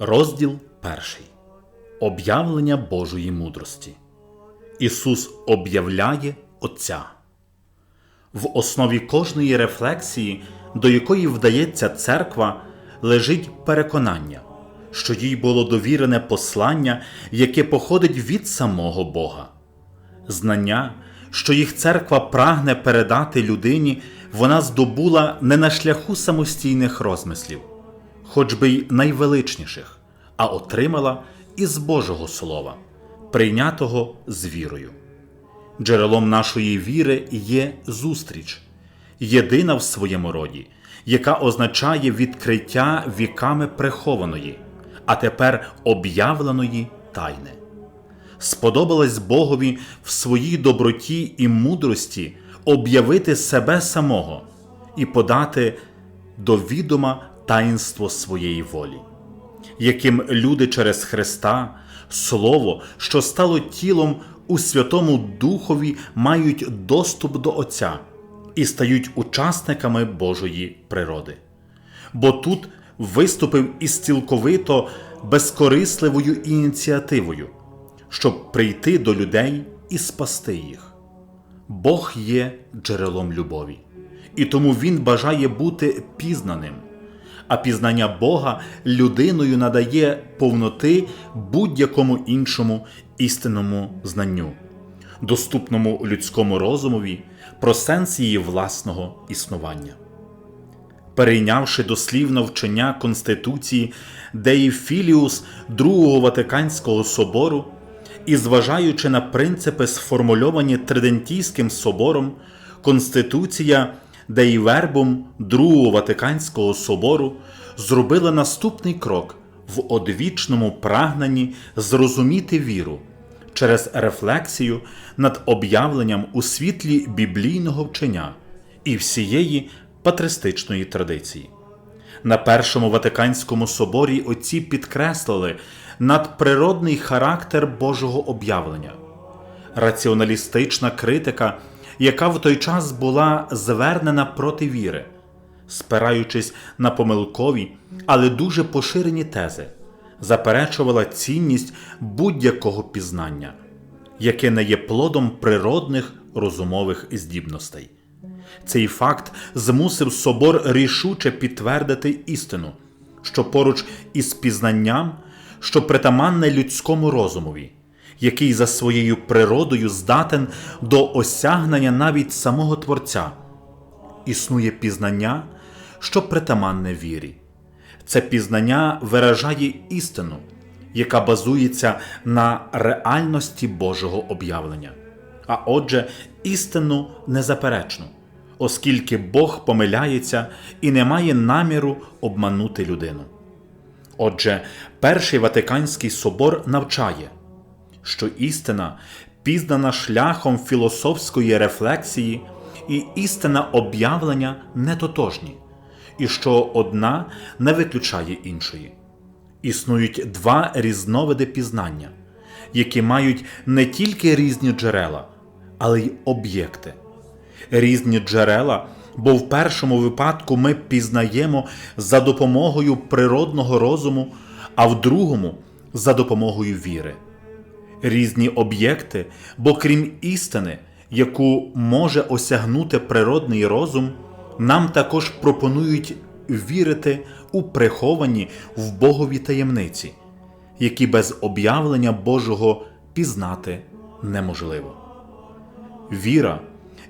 Розділ перший. Об'явлення Божої мудрості. Ісус об'являє Отця. В основі кожної рефлексії, до якої вдається церква, лежить переконання, що їй було довірене послання, яке походить від самого Бога. Знання, що їх церква прагне передати людині, вона здобула не на шляху самостійних розмислів, хоч би й найвеличніших, а отримала із Божого Слова, прийнятого з вірою. Джерелом нашої віри є зустріч, єдина в своєму роді, яка означає відкриття віками прихованої, а тепер об'явленої тайни. Сподобалось Богові в своїй доброті і мудрості об'явити себе самого і подати до відома таїнство своєї волі, яким люди через Христа, Слово, що стало тілом у Святому Духові, мають доступ до Отця і стають учасниками Божої природи. Бо тут виступив із цілковито безкорисливою ініціативою, щоб прийти до людей і спасти їх. Бог є джерелом любові, і тому Він бажає бути пізнаним, а пізнання Бога людиною надає повноти будь-якому іншому істинному знанню, доступному людському розумові про сенс її власного існування. Перейнявши дослівно вчення Конституції Деї Філіус Другого Ватиканського собору і зважаючи на принципи, сформульовані Тридентійським собором, Конституція Деї Вербум Другого Ватиканського собору зробила наступний крок в одвічному прагненні зрозуміти віру через рефлексію над об'явленням у світлі біблійного вчення і всієї патристичної традиції. На Першому Ватиканському соборі отці підкреслили надприродний характер Божого об'явлення, раціоналістична критика, яка в той час була звернена проти віри, спираючись на помилкові, але дуже поширені тези, заперечувала цінність будь-якого пізнання, яке не є плодом природних розумових здібностей. Цей факт змусив собор рішуче підтвердити істину, що поруч із пізнанням, що притаманне людському розумові, який за своєю природою здатен до осягнення навіть самого Творця, існує пізнання, що притаманне вірі. Це пізнання виражає істину, яка базується на реальності Божого об'явлення, а отже, істину незаперечну оскільки Бог помиляється і не має наміру обманути людину. Отже, Перший Ватиканський собор навчає, що істина пізнана шляхом філософської рефлексії і істина об'явлення не тотожні, і що одна не виключає іншої. Існують два різновиди пізнання, які мають не тільки різні джерела, але й об'єкти різні джерела, бо в першому випадку ми пізнаємо за допомогою природного розуму, а в другому за допомогою віри. Різні об'єкти, бо крім істини, яку може осягнути природний розум, нам також пропонують вірити у приховані в Богові таємниці, які без об'явлення Божого пізнати неможливо. Віра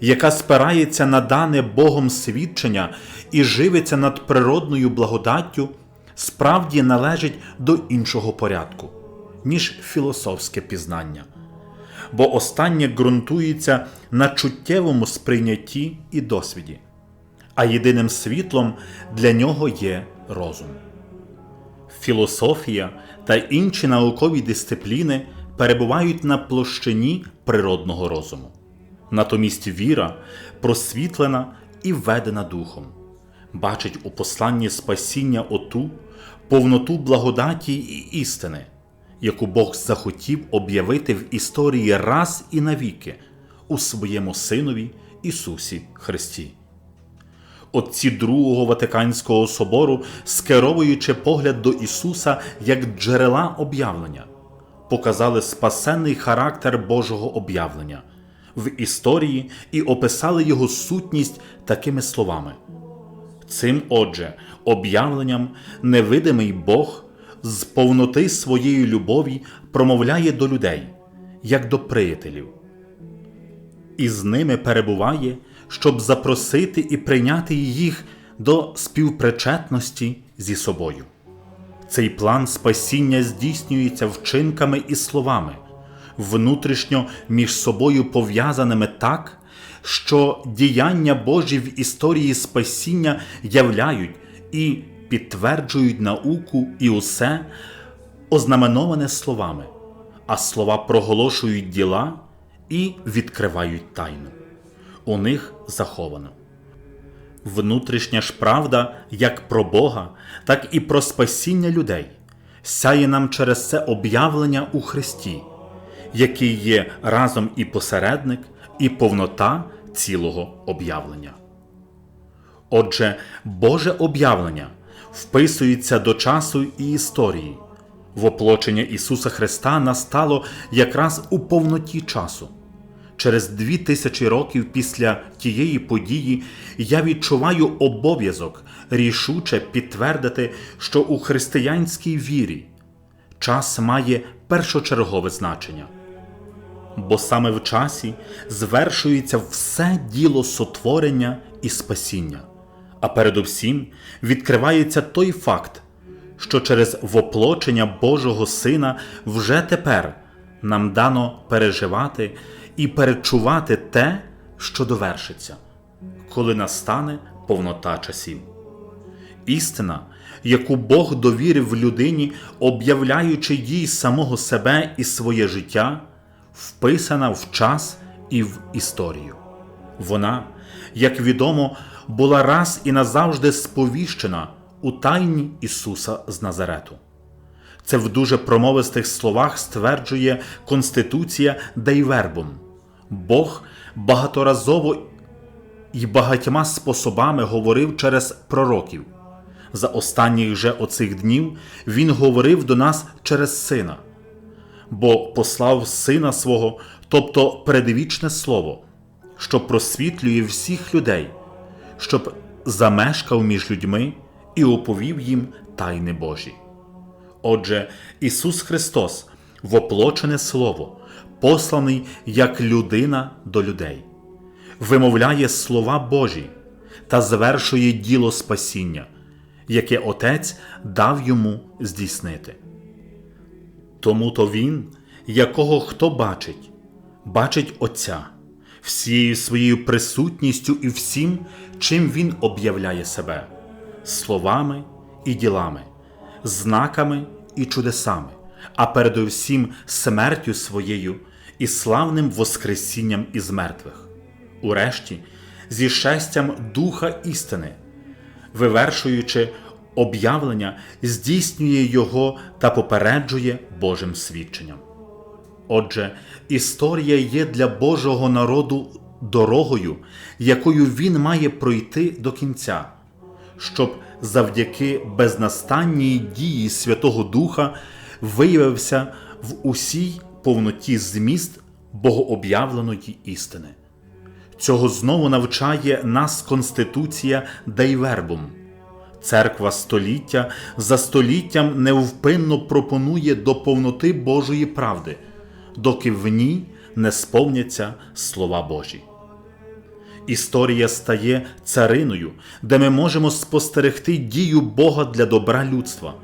яка спирається на дане Богом свідчення і живиться над природною благодаттю, справді належить до іншого порядку, ніж філософське пізнання. Бо останнє ґрунтується на чуттєвому сприйнятті і досвіді, а єдиним світлом для нього є розум. Філософія та інші наукові дисципліни перебувають на площині природного розуму. Натомість віра просвітлена і введена духом, бачить у посланні спасіння оту повноту благодаті і істини, яку Бог захотів об'явити в історії раз і навіки у своєму Синові Ісусі Христі. отці Другого Ватиканського собору, скеровуючи погляд до Ісуса як джерела об'явлення, показали спасенний характер Божого об'явлення в історії і описали його сутність такими словами. Цим, отже, об'явленням невидимий Бог з повноти своєї любові промовляє до людей, як до приятелів, і з ними перебуває, щоб запросити і прийняти їх до співпричетності зі собою. Цей план спасіння здійснюється вчинками і словами, внутрішньо між собою пов'язаними так, що діяння Божі в історії спасіння являють і підтверджують науку і усе, ознаменоване словами, а слова проголошують діла і відкривають тайну. У них заховано. Внутрішня ж правда як про Бога, так і про спасіння людей, сяє нам через це об'явлення у Христі, який є разом і посередник, і повнота цілого об'явлення. Отже, Боже об'явлення вписується до часу і історії. Воплочення Ісуса Христа настало якраз у повноті часу. Через дві тисячі років після тієї події я відчуваю обов'язок рішуче підтвердити, що у християнській вірі час має першочергове значення. Бо саме в часі звершується все діло сотворення і спасіння, а передусім відкривається той факт, що через воплочення Божого Сина вже тепер нам дано переживати і перечувати те, що довершиться, коли настане повнота часів. Істина, яку Бог довірив людині, об'являючи їй самого себе і своє життя, вписана в час і в історію. Вона, як відомо, була раз і назавжди сповіщена у тайні Ісуса з Назарету. Це в дуже промовистих словах стверджує Конституція Дейвербум. Бог багаторазово і багатьма способами говорив через пророків. За останніх же оцих днів Він говорив до нас через Сина, бо послав Сина свого, тобто предвічне Слово, що просвітлює всіх людей, щоб замешкав між людьми і оповів їм тайни Божі. Отже, Ісус Христос, воплочене Слово, посланий як людина до людей, вимовляє слова Божі та звершує діло спасіння, яке Отець дав йому здійснити. Тому то Він, якого хто бачить, бачить Отця, всією своєю присутністю і всім, чим Він об'являє себе, словами і ділами, знаками і чудесами, а передусім смертю своєю і славним Воскресінням із мертвих, урешті, зі шестям Духа істини, вивершуючи об'явлення, здійснює його та попереджує Божим свідченням. Отже, історія є для Божого народу дорогою, якою він має пройти до кінця, щоб завдяки безнастанній дії Святого Духа виявився в усій повноті зміст богооб'явленої істини. Цього знову навчає нас Конституція Дейвербум. Церква століття за століттям невпинно пропонує до повноти Божої правди, доки в ній не сповняться слова Божі. Історія стає цариною, де ми можемо спостерегти дію Бога для добра людства.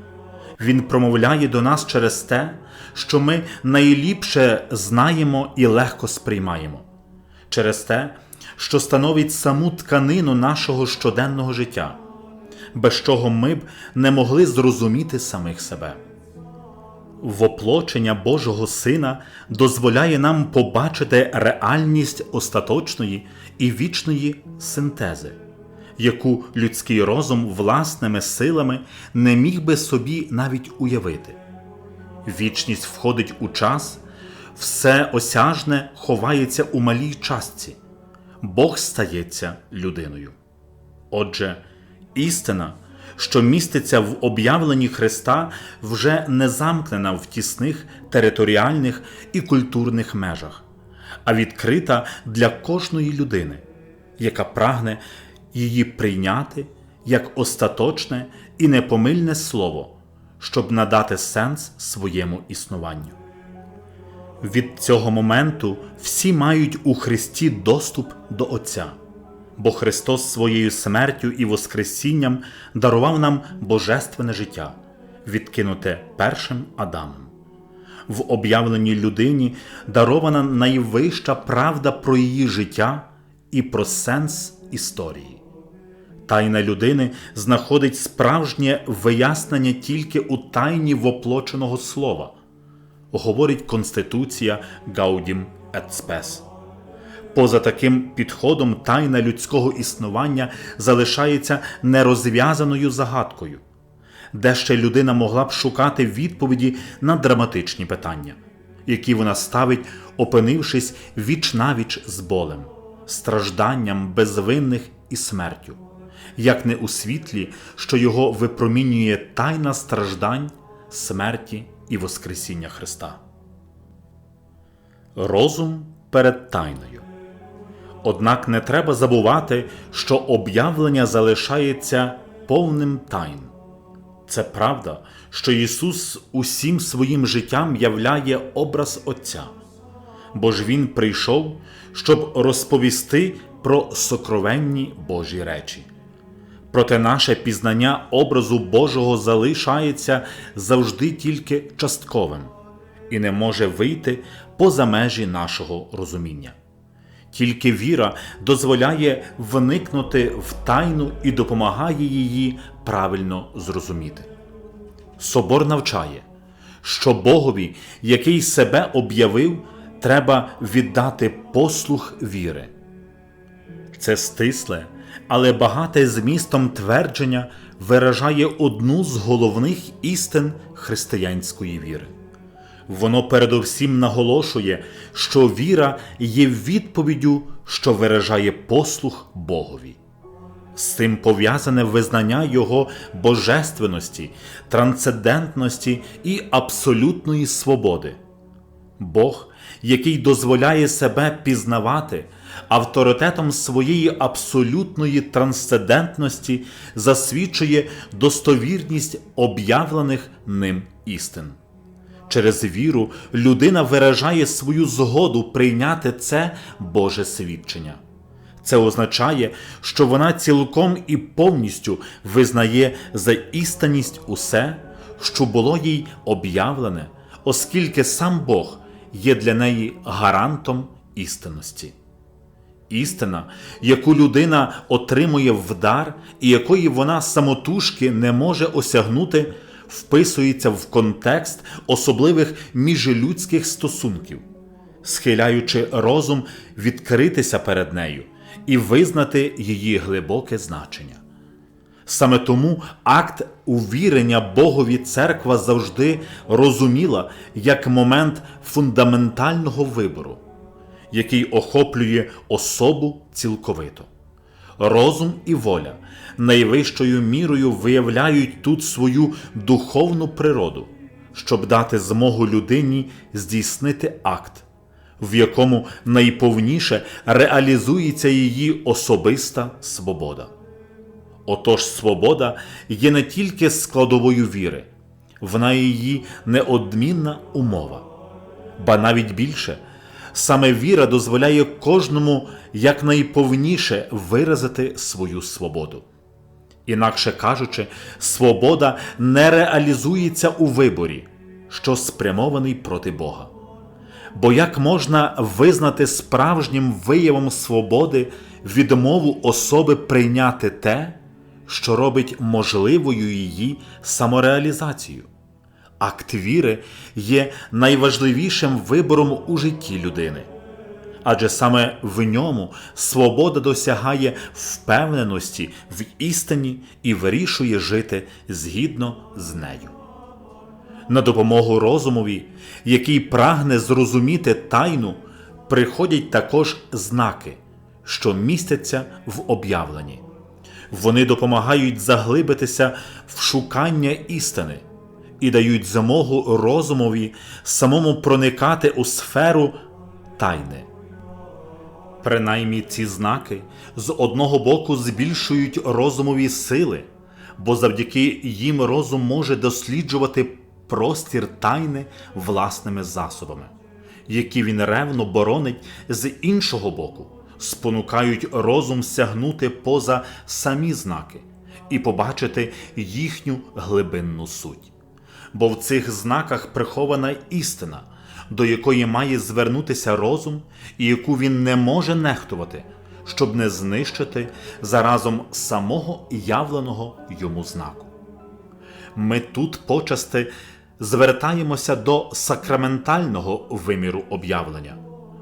Він промовляє до нас через те, що ми найліпше знаємо і легко сприймаємо, через те, що становить саму тканину нашого щоденного життя, без чого ми б не могли зрозуміти самих себе. Воплочення Божого Сина дозволяє нам побачити реальність остаточної і вічної синтези, яку людський розум власними силами не міг би собі навіть уявити. Вічність входить у час, все осяжне ховається у малій частці, Бог стається людиною. Отже, істина, що міститься в об'явленні Христа, вже не замкнена в тісних територіальних і культурних межах, а відкрита для кожної людини, яка прагне її прийняти як остаточне і непомильне слово, щоб надати сенс своєму існуванню. Від цього моменту всі мають у Христі доступ до Отця, бо Христос своєю смертю і Воскресінням дарував нам божественне життя, відкинуте першим Адамом. В об'явленій людині дарована найвища правда про її життя і про сенс історії. Тайна людини знаходить справжнє вияснення тільки у тайні воплоченого слова, говорить Конституція et Spes. Поза таким підходом тайна людського існування залишається нерозв'язаною загадкою, де ще людина могла б шукати відповіді на драматичні питання, які вона ставить, опинившись віч навіч з болем, стражданням безвинних і смертю як не у світлі, що його випромінює тайна страждань, смерті і Воскресіння Христа. Розум перед тайною. Однак не треба забувати, що об'явлення залишається повним тайн. Це правда, що Ісус усім своїм життям являє образ Отця, бо ж Він прийшов, щоб розповісти про сокровенні Божі речі. Проте наше пізнання образу Божого залишається завжди тільки частковим і не може вийти поза межі нашого розуміння. Тільки віра дозволяє вникнути в тайну і допомагає її правильно зрозуміти. Собор навчає, що Богові, який себе об'явив, треба віддати послух віри. Це стисле але багате змістом твердження виражає одну з головних істин християнської віри. Воно передовсім наголошує, що віра є відповіддю, що виражає послух Богові. З цим пов'язане визнання Його божественності, трансцендентності і абсолютної свободи. Бог, який дозволяє себе пізнавати, авторитетом своєї абсолютної трансцендентності засвідчує достовірність об'явлених ним істин. Через віру людина виражає свою згоду прийняти це Боже свідчення. Це означає, що вона цілком і повністю визнає за істинність усе, що було їй об'явлене, оскільки сам Бог є для неї гарантом істинності. Істина, яку людина отримує в дар і якої вона самотужки не може осягнути, вписується в контекст особливих міжлюдських стосунків, схиляючи розум відкритися перед нею і визнати її глибоке значення. Саме тому акт увірення Богові церква завжди розуміла як момент фундаментального вибору який охоплює особу цілковито. Розум і воля найвищою мірою виявляють тут свою духовну природу, щоб дати змогу людині здійснити акт, в якому найповніше реалізується її особиста свобода. Отож, свобода є не тільки складовою віри, вона її неодмінна умова, ба навіть більше. Саме віра дозволяє кожному якнайповніше виразити свою свободу. Інакше кажучи, свобода не реалізується у виборі, що спрямований проти Бога. Бо як можна визнати справжнім виявом свободи відмову особи прийняти те, що робить можливою її самореалізацію? Акт віри є найважливішим вибором у житті людини, адже саме в ньому свобода досягає впевненості в істині і вирішує жити згідно з нею. На допомогу розумові, який прагне зрозуміти тайну, приходять також знаки, що містяться в об'явленні. Вони допомагають заглибитися в шукання істини і дають змогу розумові самому проникати у сферу тайни. Принаймні ці знаки з одного боку збільшують розумові сили, бо завдяки їм розум може досліджувати простір тайни власними засобами, які він ревно боронить з іншого боку, спонукають розум сягнути поза самі знаки і побачити їхню глибинну суть. Бо в цих знаках прихована істина, до якої має звернутися розум і яку він не може нехтувати, щоб не знищити заразом самого явленого йому знаку. Ми тут почасти звертаємося до сакраментального виміру об'явлення,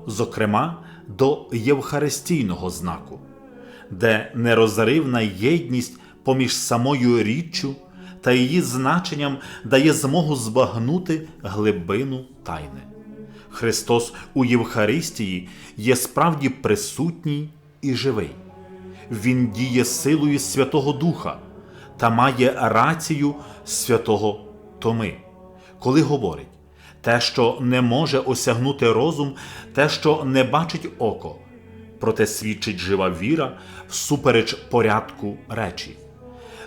зокрема до євхаристійного знаку, де нерозривна єдність поміж самою річчю та її значенням дає змогу збагнути глибину тайни. Христос у Євхаристії є справді присутній і живий. Він діє силою Святого Духа та має рацію святого Томи, коли говорить те, що не може осягнути розум, те, що не бачить око, проте свідчить жива віра всупереч порядку речі.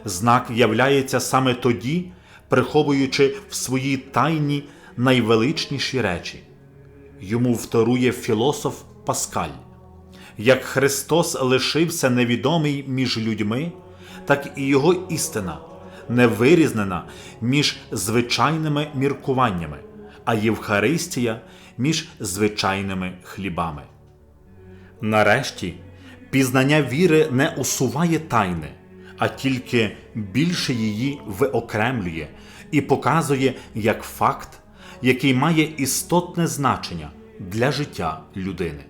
Знак являється саме тоді, приховуючи в своїй тайні найвеличніші речі. Йому вторує філософ Паскаль. Як Христос лишився невідомий між людьми, так і його істина не вирізнена між звичайними міркуваннями, а Євхаристія між звичайними хлібами. Нарешті, пізнання віри не усуває тайни, а тільки більше її виокремлює і показує як факт, який має істотне значення для життя людини.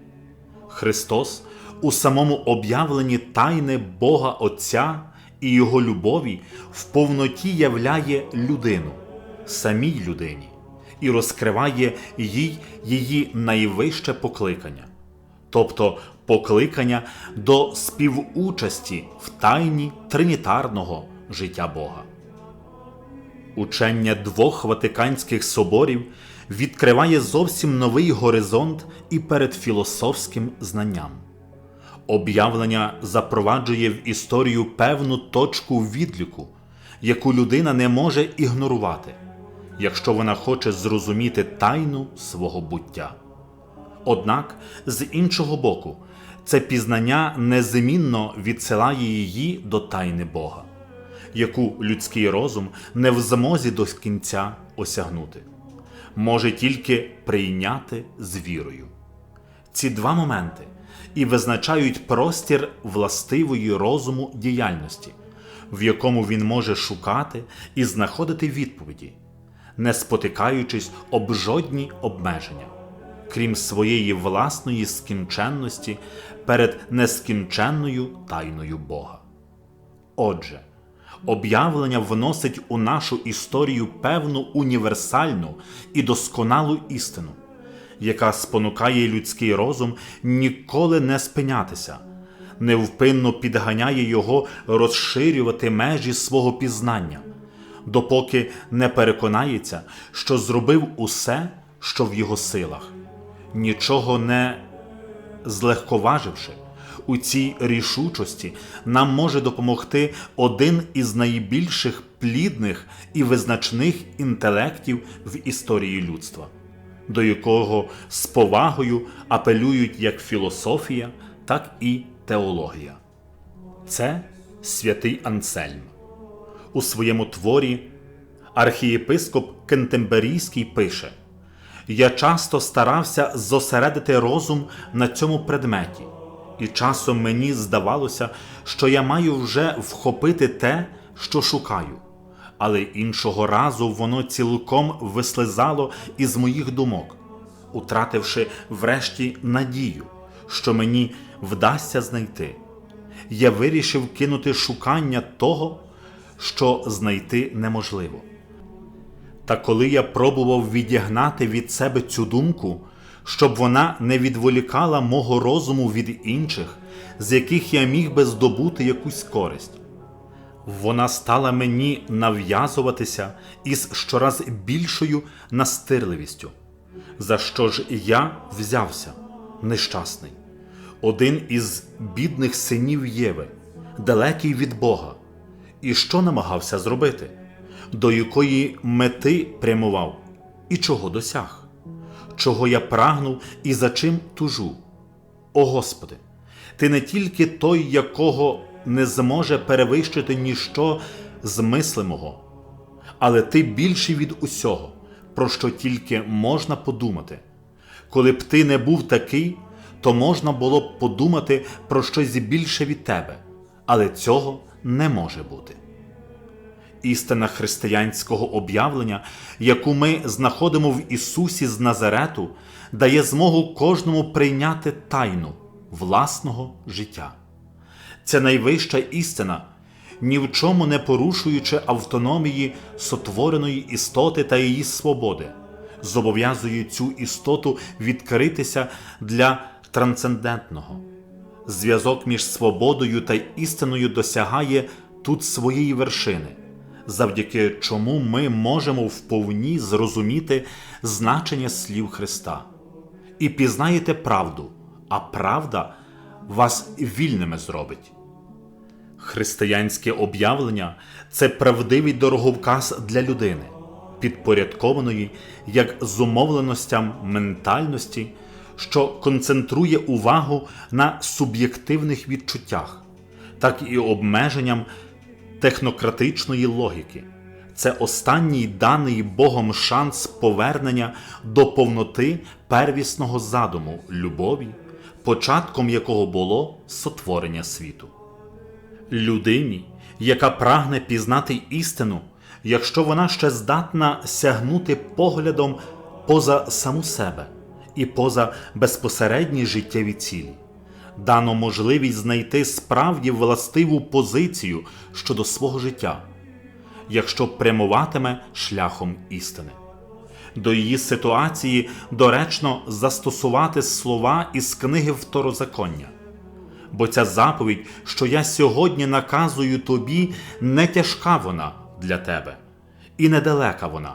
Христос у самому об'явленні тайни Бога Отця і Його любові в повноті являє людину, самій людині, і розкриває їй її найвище покликання, тобто покликання до співучасті в тайні тринітарного життя Бога. Учення двох Ватиканських соборів відкриває зовсім новий горизонт і перед філософським знанням. Об'явлення запроваджує в історію певну точку відліку, яку людина не може ігнорувати, якщо вона хоче зрозуміти тайну свого буття. Однак, з іншого боку, це пізнання незмінно відсилає її до тайни Бога, яку людський розум не в змозі до кінця осягнути, може тільки прийняти з вірою. Ці два моменти і визначають простір властивої розуму діяльності, в якому він може шукати і знаходити відповіді, не спотикаючись об жодні обмеження, крім своєї власної скінченності перед нескінченною тайною Бога. Отже, об'явлення вносить у нашу історію певну універсальну і досконалу істину яка спонукає людський розум ніколи не спинятися, невпинно підганяє його розширювати межі свого пізнання, допоки не переконається, що зробив усе, що в його силах, нічого не злегковаживши. У цій рішучості нам може допомогти один із найбільших плідних і визначних інтелектів в історії людства до якого з повагою апелюють як філософія, так і теологія. Це святий Ансельм. У своєму творі архієпископ Кентемберійський пише: Я часто старався зосередити розум на цьому предметі, і часом мені здавалося, що я маю вже вхопити те, що шукаю але іншого разу воно цілком вислизало із моїх думок, утративши врешті надію, що мені вдасться знайти. Я вирішив кинути шукання того, що знайти неможливо. Та коли я пробував відігнати від себе цю думку, щоб вона не відволікала мого розуму від інших, з яких я міг би здобути якусь користь, Вона стала мені нав'язуватися із щораз більшою настирливістю, за що ж я взявся, нещасний, один із бідних синів Єви, далекий від Бога, і що намагався зробити, до якої мети прямував, і чого досяг, чого я прагнув і за чим тужу. О Господи, Ти не тільки той, якого не зможе перевищити ніщо з мислимого, але Ти більший від усього, про що тільки можна подумати. Коли б ти не був такий, то можна було б подумати про щось більше від тебе, але цього не може бути. Істина християнського об'явлення, яку ми знаходимо в Ісусі з Назарету, дає змогу кожному прийняти тайну власного життя. Це найвища істина, ні в чому не порушуючи автономії сотвореної істоти та її свободи, зобов'язує цю істоту відкритися для трансцендентного. Зв'язок між свободою та істиною досягає тут своєї вершини, завдяки чому ми можемо вповні зрозуміти значення слів Христа. І пізнаєте правду, а правда вас вільними зробить. Християнське об'явлення це правдивий дороговказ для людини, підпорядкованої як зумовленостям ментальності, що концентрує увагу на суб'єктивних відчуттях, так і обмеженням технократичної логіки. Це останній даний Богом шанс повернення до повноти первісного задуму любові, початком якого було сотворення світу. Людині, яка прагне пізнати істину, якщо вона ще здатна сягнути поглядом поза саму себе і поза безпосередні життєві цілі, дано можливість знайти справді властиву позицію щодо свого життя, якщо прямуватиме шляхом істини. До її ситуації доречно застосувати слова із книги Второзаконня бо ця заповідь, що я сьогодні наказую тобі, не тяжка вона для тебе, і недалека вона,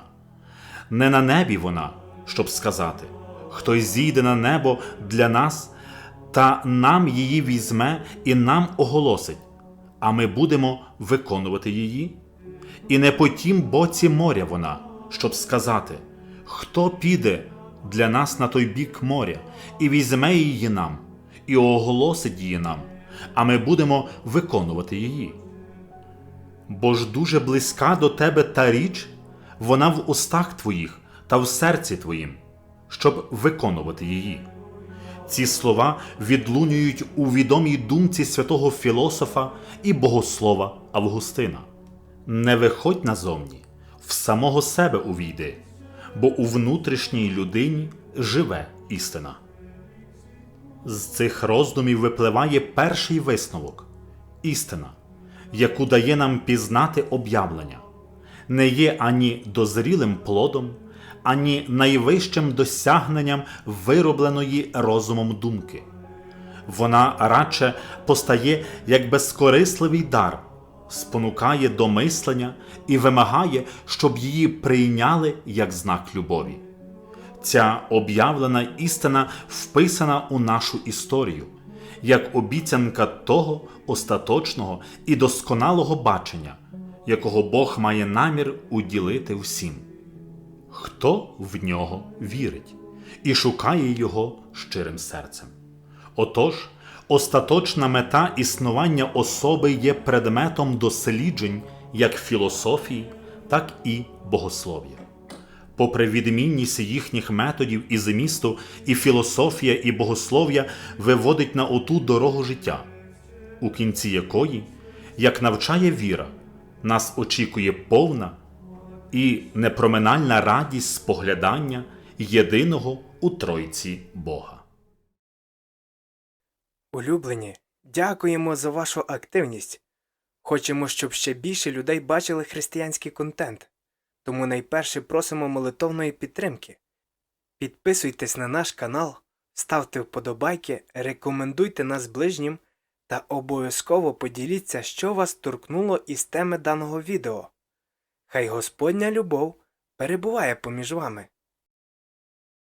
не на небі вона, щоб сказати, хтось зійде на небо для нас, та нам її візьме і нам оголосить, а ми будемо виконувати її. І не по тім боці моря вона, щоб сказати, хто піде для нас на той бік моря, і візьме її нам і оголосить її нам, а ми будемо виконувати її. Бо ж дуже близька до тебе та річ, вона в устах твоїх та в серці твоїм, щоб виконувати її. Ці слова відлунюють у відомій думці святого філософа і богослова Августина. Не виходь назовні, в самого себе увійди, бо у внутрішній людині живе істина. З цих роздумів випливає перший висновок істина, яку дає нам пізнати об'явлення, не є ані дозрілим плодом, ані найвищим досягненням виробленої розумом думки. Вона радше постає як безкорисливий дар, спонукає до мислення і вимагає, щоб її прийняли як знак любові. Ця об'явлена істина вписана у нашу історію, як обіцянка того остаточного і досконалого бачення, якого Бог має намір уділити всім, хто в нього вірить і шукає його щирим серцем. Отож, остаточна мета існування особи є предметом досліджень як філософії, так і богослов'я попри відмінність їхніх методів і змісту, і філософія, і богослов'я виводить на оту дорогу життя, у кінці якої, як навчає віра, нас очікує повна і непроминальна радість споглядання єдиного у Тройці Бога. Улюблені, дякуємо за вашу активність. Хочемо, щоб ще більше людей бачили християнський контент. Тому найперше просимо молитовної підтримки. Підписуйтесь на наш канал, ставте вподобайки, рекомендуйте нас ближнім та обов'язково поділіться, що вас торкнуло із теми даного відео. Хай Господня любов перебуває поміж вами.